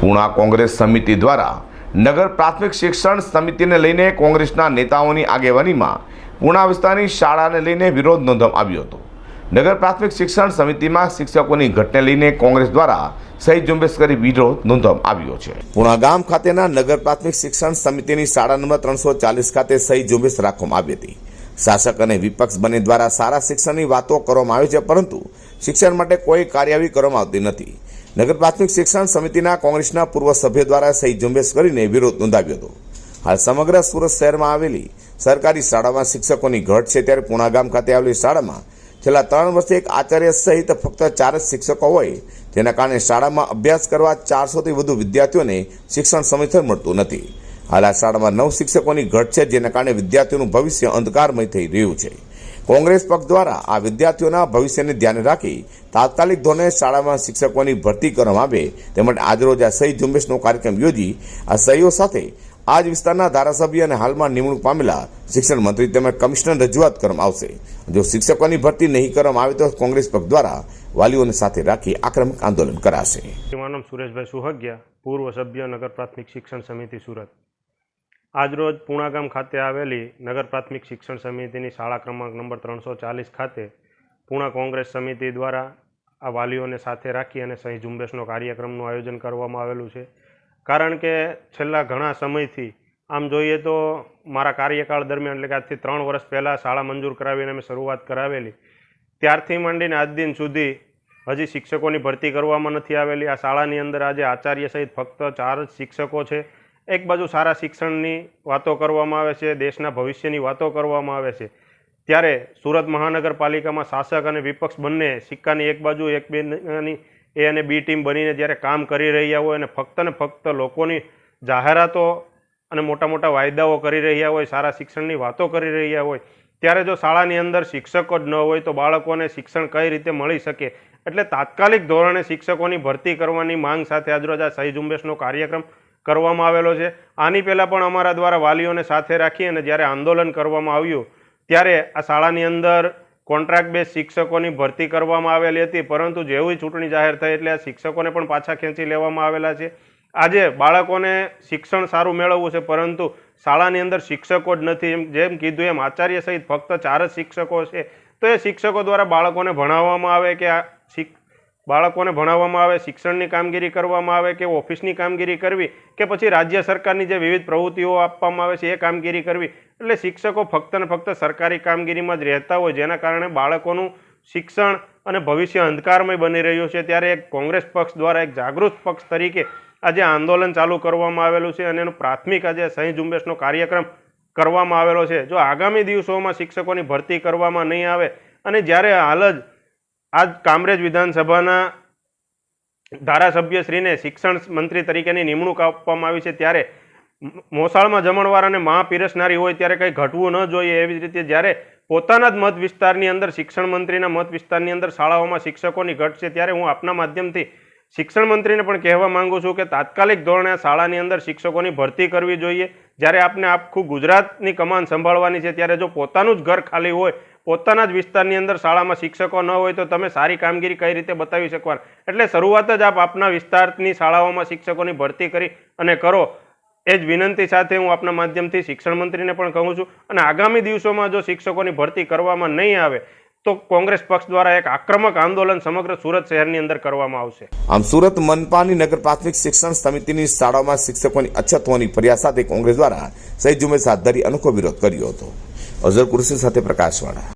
પૂણા કોંગ્રેસ સમિતિ દ્વારા નગર પ્રાથમિક શિક્ષણ સમિતિને લઈને કોંગ્રેસના નેતાઓની આગેવાનીમાં પૂણા વિસ્તારની શાળાને લઈને વિરોધ નોંધવામાં આવ્યો હતો. નગર પ્રાથમિક શિક્ષણ સમિતિમાં શિક્ષકોની ઘટને લઈને કોંગ્રેસ દ્વારા સહી ઝુંબેશ કરી વિરોધ નોંધવામાં આવ્યો છે. પૂણા ગામ ખાતેના નગર પ્રાથમિક શિક્ષણ સમિતિની શાળા નંબર ત્રણસો ચાલીસ ખાતે સહી ઝુંબેશ રાખવામાં આવી હતી. શાસક અને વિપક્ષ બંને દ્વારા સારા શિક્ષણની વાતો કરવામાં આવી છે, પરંતુ શિક્ષણ માટે કોઈ કાર્યવાહી કરવામાં આવતી નથી. નગર પ્રાથમિક શિક્ષણ સમિતિના કોંગ્રેસના પૂર્વ સભ્ય દ્વારા સહી ઝુંબેશ કરીને વિરોધ નોંધાવ્યો હતો. હાલ સમગ્ર સુરત શહેરમાં આવેલી સરકારી શાળામાં શિક્ષકોની ઘટ છે ત્યારે પૂણા ગામ ખાતે આવેલી શાળામાં છેલ્લા ત્રણ વર્ષથી એક આચાર્ય સહિત ફક્ત ચાર જ શિક્ષકો હોય. તેના કારણે શાળામાં અભ્યાસ કરવા ચારસોથી વધુ વિદ્યાર્થીઓને શિક્ષણ સમયસર મળતું નથી. હાલ આ શાળામાં નવ શિક્ષકોની ઘટ છે, જેના કારણે વિદ્યાર્થીઓનું ભવિષ્ય અંધકારમય થઈ રહ્યું છે. કોંગ્રેસ પક્ષ દ્વારા આ વિદ્યાર્થીઓના ભવિષ્યને ધ્યાને રાખી તાત્કાલિક ધોરણે શાળામાં શિક્ષકોની ભરતી કરવામાં આવે. તે માટે આજરોજ આ સહી ઝુંબેશનો કાર્યક્રમ યોજી આ સહીઓ સાથે આજ વિસ્તારના ધારાસભ્ય અને હાલમાં નિમણૂક પામેલા શિક્ષણ મંત્રી તેમજ કમિશનર રજૂઆત કરવામાં આવશે. જો શિક્ષકોની ભરતી નહીં કરવામાં આવે તો કોંગ્રેસ પક્ષ દ્વારા વાલીઓને સાથે રાખી આક્રમક આંદોલન કરાશે. સુરેશભાઈ સુહગ્યા, પૂર્વ સભ્ય નગર પ્રાથમિક શિક્ષણ સમિતિ સુરત. આજરોજ પૂણાગામ ખાતે આવેલી નગર પ્રાથમિક શિક્ષણ સમિતિની શાળા ક્રમાંક નંબર ત્રણસો ચાલીસ ખાતે પૂણા કોંગ્રેસ સમિતિ દ્વારા આ વાલીઓને સાથે રાખી અને સહી ઝુંબેશનો કાર્યક્રમનું આયોજન કરવામાં આવેલું છે. કારણ કે છેલ્લા ઘણા સમયથી આમ જોઈએ તો મારા કાર્યકાળ દરમિયાન, એટલે કે આજથી ત્રણ વર્ષ પહેલાં શાળા મંજૂર કરાવીને અમે શરૂઆત કરાવેલી, ત્યારથી માંડીને આજ દિન સુધી હજી શિક્ષકોની ભરતી કરવામાં નથી આવેલી. આ શાળાની અંદર આજે આચાર્ય સહિત ફક્ત ચાર જ શિક્ષકો છે. એક બાજુ સારા શિક્ષણની વાતો કરવામાં આવે છે, દેશના ભવિષ્યની વાતો કરવામાં આવે છે. ત્યારે સુરત મહાનગરપાલિકામાં શાસક અને વિપક્ષ બંને સિક્કાની એક બાજુ, એક બેની એ અને બી ટીમ બનીને જ્યારે કામ કરી રહ્યા હોય અને ફક્ત ને ફક્ત લોકોની જાહેરાતો અને મોટા મોટા વાયદાઓ કરી રહ્યા હોય, સારા શિક્ષણની વાતો કરી રહ્યા હોય, ત્યારે જો શાળાની અંદર શિક્ષકો જ ન હોય તો બાળકોને શિક્ષણ કઈ રીતે મળી શકે? એટલે તાત્કાલિક ધોરણે શિક્ષકોની ભરતી કરવાની માંગ સાથે આજરોજ આ સહી ઝુંબેશનો કાર્યક્રમ કરવામાં આવેલો છે. આની પહેલાં પણ અમારા દ્વારા વાલીઓને સાથે રાખી અને જ્યારે આંદોલન કરવામાં આવ્યું, ત્યારે આ શાળાની અંદર કોન્ટ્રાક્ટ બેઝ શિક્ષકોની ભરતી કરવામાં આવેલી હતી. પરંતુ જેવી ચૂંટણી જાહેર થઈ એટલે આ શિક્ષકોને પણ પાછા ખેંચી લેવામાં આવેલા છે. આજે બાળકોને શિક્ષણ સારું મેળવવું છે, પરંતુ શાળાની અંદર શિક્ષકો જ નથી. એમ, જેમ કીધું એમ, આચાર્ય સહિત ફક્ત ચાર જ શિક્ષકો છે. તો એ શિક્ષકો દ્વારા બાળકોને ભણાવવામાં આવે કે આ બાળકોને ભણાવવામાં આવે, શિક્ષણની કામગીરી કરવામાં આવે કે ઓફિસની કામગીરી કરવી કે પછી રાજ્ય સરકારની જે વિવિધ પ્રવૃત્તિઓ આપવામાં આવે છે એ કામગીરી કરવી. એટલે શિક્ષકો ફક્ત ને ફક્ત સરકારી કામગીરીમાં જ રહેતા હોય, જેના કારણે બાળકોનું શિક્ષણ અને ભવિષ્ય અંધકારમય બની રહ્યું છે. ત્યારે એક કોંગ્રેસ પક્ષ દ્વારા એક જાગૃત પક્ષ તરીકે આજે આંદોલન ચાલુ કરવામાં આવેલું છે અને એનું પ્રાથમિક આજે સહી ઝુંબેશનો કાર્યક્રમ કરવામાં આવેલો છે. જો આગામી દિવસોમાં શિક્ષકોની ભરતી કરવામાં નહીં આવે અને જ્યારે હાલ જ આજ કામરેજ વિધાનસભાના ધારાસભ્યશ્રીને શિક્ષણ મંત્રી તરીકેની નિમણૂક આપવામાં આવી છે. ત્યારે મોસાળમાં જમણવાર અને મહા પીરસનારી હોય ત્યારે કંઈ ઘટવું ન જોઈએ એવી રીતે જ્યારે પોતાના જ મત વિસ્તારની અંદર, શિક્ષણ મંત્રીના મત વિસ્તારની અંદર શાળાઓમાં શિક્ષકોની ઘટ છે, ત્યારે હું આપના માધ્યમથી શિક્ષણ મંત્રીને પણ કહેવા માંગુ છું કે તાત્કાલિક ધોરણે શાળાની અંદર શિક્ષકોની ભરતી કરવી જોઈએ. જ્યારે આપને આખું ગુજરાતની કમાન સંભાળવાની છે, ત્યારે જો પોતાનું જ ઘર ખાલી હોય પોતાના જ વિસ્તારની અંદર શાળામાં શિક્ષકો ન હોય તો તમે સારી કામગીરી કઈ રીતે બતાવી શકવાના? એટલે શરૂઆત જ આપ આપના વિસ્તારની શાળાઓમાં શિક્ષકોની ભરતી કરી અને કરો. એ જ વિનંતી સાથે હું આપના માધ્યમથી શિક્ષણ મંત્રીને પણ કહું છું. અને આગામી દિવસોમાં જો શિક્ષકોની ભરતી કરવામાં નહીં આવે, તો કોંગ્રેસ પક્ષ દ્વારા એક આક્રમક આંદોલન સમગ્ર સુરત શહેરની અંદર કરવામાં આવશે. આમ સુરત મનપાની નગર પ્રાથમિક શિક્ષણ સમિતિની શાળાઓમાં શિક્ષકોની અછત હોવાની ફરિયાદ સાથે કોંગ્રેસ દ્વારા સહી ઝુંબેશ હાથ ધરી અનોખો વિરોધ કર્યો હતો. અઝર કુરશી સાથે પ્રકાશવાળા